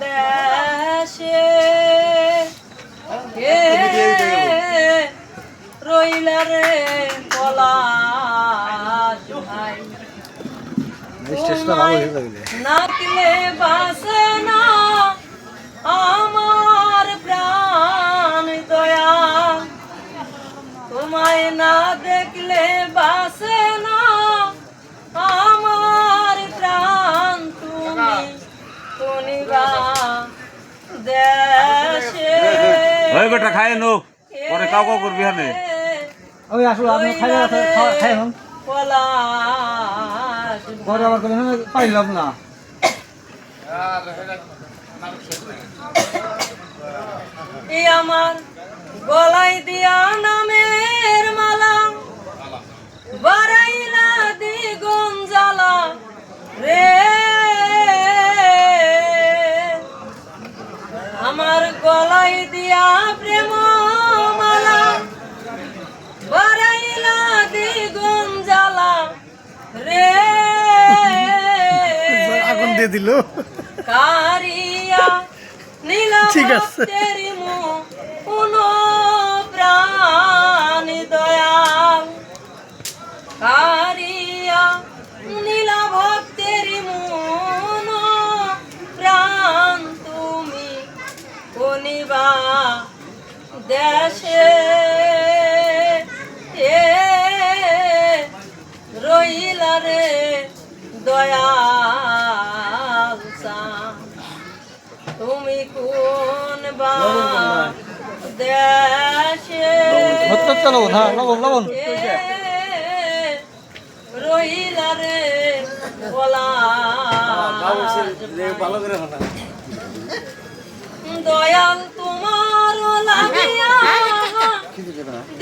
দেশে রইলা রে কলা নাকলে বাসে ওই বেটা খায় নো পরে কাউ কাউ করবি হানে ওই আসলে আপনি খাই খাই হন। পরে আবার করলেন পাইলাম না। এই আমার গলায় দিয়া নামের মালা। বারাইলা গলায় দিয়া প্রেম মালা বারাইলা দ্বিগুণ জ্বালা। রে আগুন দিয়ে দিল। কারিয়া নীলা ঠিক আছে। কোন প্রাণ দেশে এ রইলা রে দয়াল। তুমি কোন বা দেশে হ্যাঁ রইলা রে বলা দয়াল তোমার লাগিয়া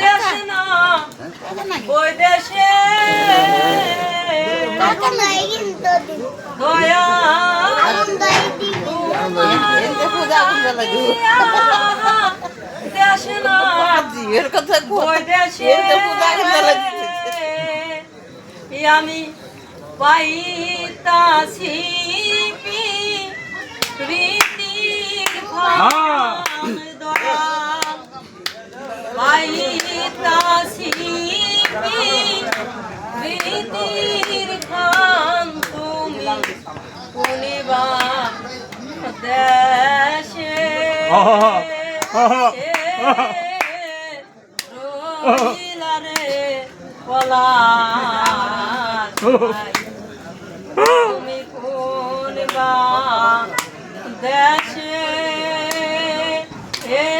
দেশ না ওই দেশে আমি পাইতাছি। তুমি কোন দেশে এ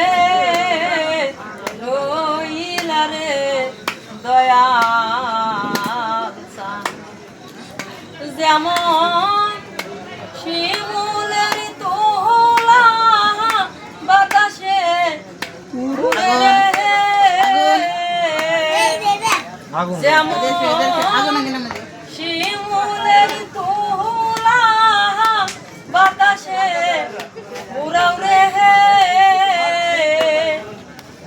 রইলা রে দয়াল চাঁদ। যেমন শিমুলের তোলা বাতাসে উড়াও রে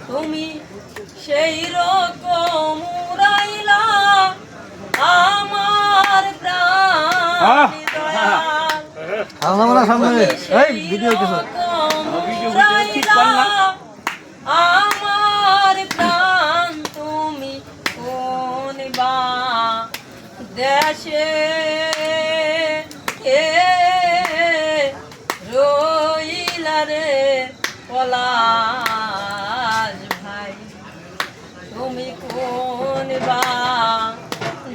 তুমি সেই রকম উড়াইলা আমার প্রাণ সামনে ভিডিও কিছু আমার প্রাণ তুমি কোন বা দেশে এ রইলা রে পলাশ ভাই? তুমি কোন বা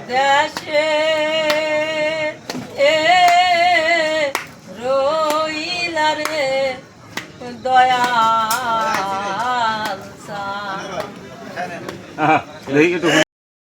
দেশে এ রইলা রে দয়াল দেখি একটু